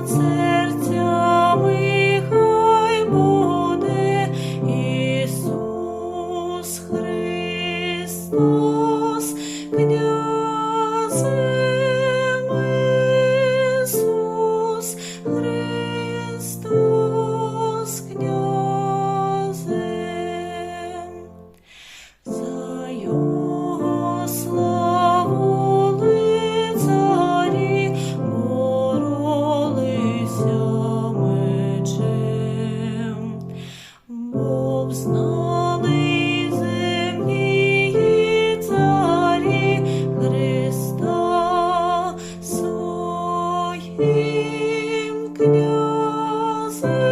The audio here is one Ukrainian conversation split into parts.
not say князем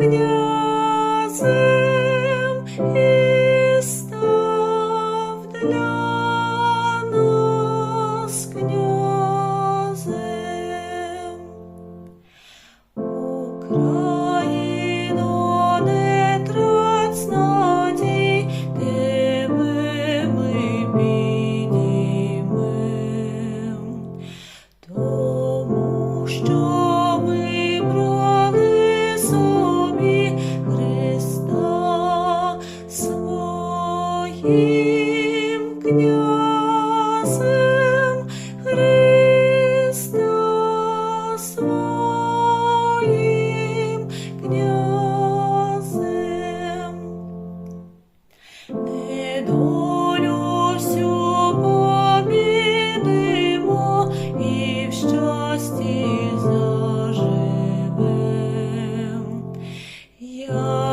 князем і став для нас князем. Україно, не трать надій, тебе ми підіймем. Тому що князем Христа своїм князем. Не долю всю побідимо і в щасті заживем. Я